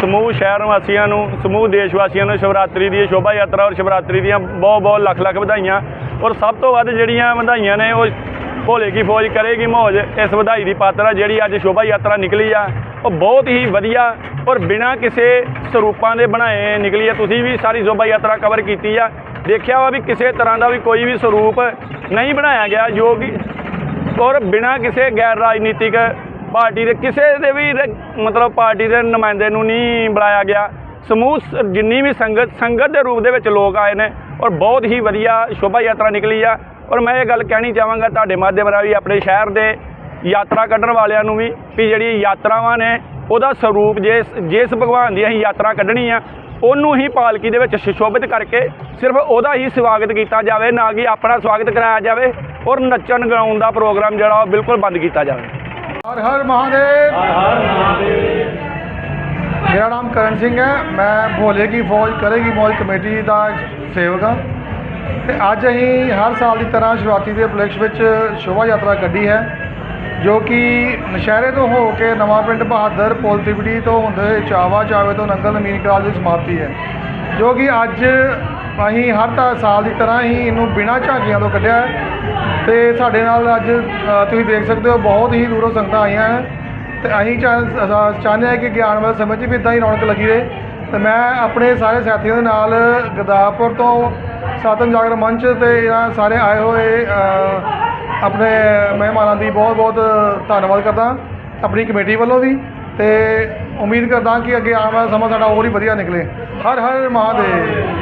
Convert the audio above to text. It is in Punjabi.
ਸਮੂਹ ਸ਼ਹਿਰ ਵਾਸੀਆਂ ਨੂੰ, ਸਮੂਹ ਦੇਸ਼ ਵਾਸੀਆਂ ਨੂੰ ਸ਼ਿਵਰਾਤਰੀ ਦੀ ਸ਼ੋਭਾ ਯਾਤਰਾ ਔਰ ਸ਼ਿਵਰਾਤਰੀ ਦੀਆਂ ਬਹੁਤ ਬਹੁਤ ਲੱਖ ਲੱਖ ਵਧਾਈਆਂ। ਔਰ ਸਭ ਤੋਂ ਵੱਧ ਜਿਹੜੀਆਂ ਵਧਾਈਆਂ ਨੇ, ਉਹ ਭੋਲੇ ਕੀ ਫੌਜ ਕਰੇਗੀ ਮੌਜ। ਇਸ ਵਧਾਈ ਦੀ ਪਾਤਰ ਆ ਜਿਹੜੀ ਅੱਜ ਸ਼ੋਭਾ ਯਾਤਰਾ ਨਿਕਲੀ ਆ। ਉਹ ਬਹੁਤ ਹੀ ਵਧੀਆ ਔਰ ਬਿਨਾਂ ਕਿਸੇ ਸਰੂਪਾਂ ਦੇ ਬਣਾਏ ਨਿਕਲੀ ਆ। ਤੁਸੀਂ ਵੀ ਸਾਰੀ ਸ਼ੋਭਾ ਯਾਤਰਾ ਕਵਰ ਕੀਤੀ ਆ। ਦੇਖਿਆ ਵਾ ਵੀ ਕਿਸੇ ਤਰ੍ਹਾਂ ਦਾ ਵੀ ਕੋਈ ਵੀ ਸਰੂਪ ਨਹੀਂ ਬਣਾਇਆ ਗਿਆ ਜੋ ਕਿ ਔਰ ਬਿਨਾਂ ਕਿਸੇ ਗੈਰ ਰਾਜਨੀਤਿਕ ਪਾਰਟੀ ਦੇ ਕਿਸੇ ਦੇ ਵੀ ਮਤਲਬ ਪਾਰਟੀ ਦੇ ਨੁਮਾਇੰਦੇ ਨੂੰ ਨਹੀਂ ਬੁਲਾਇਆ ਗਿਆ। ਸਮੂਹ ਜਿੰਨੀ ਵੀ ਸੰਗਤ ਸੰਗਤ ਦੇ ਰੂਪ ਦੇ ਵਿੱਚ ਲੋਕ ਆਏ ਨੇ ਔਰ ਬਹੁਤ ਹੀ ਵਧੀਆ ਸ਼ੋਭਾ ਯਾਤਰਾ ਨਿਕਲੀ ਆ। ਔਰ ਮੈਂ ਇਹ ਗੱਲ ਕਹਿਣੀ ਚਾਹਾਂਗਾ ਤੁਹਾਡੇ ਮਾਧਿਅਮ ਰਾਹੀਂ ਵੀ ਆਪਣੇ ਸ਼ਹਿਰ ਦੇ ਯਾਤਰਾ ਕੱਢਣ ਵਾਲਿਆਂ ਨੂੰ ਵੀ ਵੀ ਜਿਹੜੀ ਯਾਤਰਾਵਾਂ ਨੇ ਉਹਦਾ ਸਰੂਪ ਜਿਸ ਜਿਸ ਭਗਵਾਨ ਦੀ ਅਸੀਂ ਯਾਤਰਾ ਕੱਢਣੀ ਆ ਉਹਨੂੰ ਹੀ ਪਾਲਕੀ ਦੇ ਵਿੱਚ ਸੁਸ਼ੋਭਿਤ ਕਰਕੇ ਸਿਰਫ ਉਹਦਾ ਹੀ ਸਵਾਗਤ ਕੀਤਾ ਜਾਵੇ ਨਾ ਕਿ ਆਪਣਾ ਸਵਾਗਤ ਕਰਾਇਆ ਜਾਵੇ ਔਰ ਨੱਚਣ ਗਾਉਣ ਦਾ ਪ੍ਰੋਗਰਾਮ ਜਿਹੜਾ ਉਹ ਬਿਲਕੁਲ ਬੰਦ ਕੀਤਾ ਜਾਵੇ। ਹਰ ਹਰ ਮਹਾਦੇਵ। ਮੇਰਾ ਨਾਮ ਕਰਨ ਸਿੰਘ ਹੈ। ਮੈਂ ਭੋਲੇ ਕੀ ਫੌਜ ਕਰੇਗੀ ਮੌਜ ਕਮੇਟੀ ਦਾ ਸੇਵਕ ਹਾਂ। ਤੇ ਅੱਜ ਅਸੀਂ ਹਰ ਸਾਲ ਦੀ ਤਰ੍ਹਾਂ ਸ਼ੁਰੂਆਤੀ ਦੇ ਉਪਲਕਸ਼ ਵਿੱਚ ਸ਼ੋਭਾ ਯਾਤਰਾ ਕੱਢੀ ਹੈ, ਜੋ ਕਿ ਨਸ਼ਹਿਰੇ ਤੋਂ ਹੋ ਕੇ ਨਵਾਂ ਪਿੰਡ ਬਹਾਦਰ, ਪੁਲ ਤਿਬੜੀ ਤੋਂ ਹੁੰਦੇ ਹੋਏ ਚਾਵਾ, ਚਾਵੇ ਤੋਂ ਨੰਗਲ, ਨਮੀਨ ਕਾਲ ਦੀ ਸਮਾਪਤੀ ਹੈ। ਜੋ ਕਿ ਅੱਜ ਅਸੀਂ ਹਰ ਤਾਂ, ਸਾਲ ਦੀ ਤਰ੍ਹਾਂ ਹੀ ਇਹਨੂੰ ਬਿਨਾਂ ਝਾਕੀਆਂ ਤੋਂ ਕੱਢਿਆ ਹੈ ਤੇ ਸਾਡੇ ਨਾਲ ਅੱਜ ਤੁਸੀਂ ਦੇਖ ਸਕਦੇ ਹੋ ਬਹੁਤ ਹੀ ਦੂਰੋਂ ਸੰਗਤਾਂ ਆਈਆਂ ਹਨ ਤੇ ਅਸੀਂ ਚਾਹ- ਚਾਹੁੰਦੇ ਹਾਂ ਕਿ ਗਿਆਨ ਵਾਲੇ ਸਮੇਂ 'ਚ ਵੀ ਇਦਾਂ ਹੀ ਰੌਣਕ ਲੱਗੀ ਰਹੇ ਤੇ ਮੈਂ ਆਪਣੇ ਸਾਰੇ ਸਾਥੀਆਂ ਦੇ ਨਾਲ ਗਦਾਪੁਰ ਤੋਂ ਸਾਤਨ ਜਾਗਰ ਮੰਚ ਤੇ ਇਹਨਾਂ ਸਾਰੇ ਆਏ ਹੋਏ ਆਪਣੇ ਮਹਿਮਾਨਾਂ ਦੀ ਬਹੁਤ ਬਹੁਤ ਧੰਨਵਾਦ ਕਰਦਾ, ਆਪਣੀ ਕਮੇਟੀ ਵੱਲੋਂ ਵੀ ਤੇ ਉਮੀਦ ਕਰਦਾ ਕਿ ਅੱਗੇ ਆਉਣ ਵਾਲਾ ਸਮਾਂ ਸਾਡਾ ਹੋਰ ਹੀ ਵਧੀਆ ਨਿਕਲੇ। ਹਰ ਹਰ ਮਹਾਦੇਵ।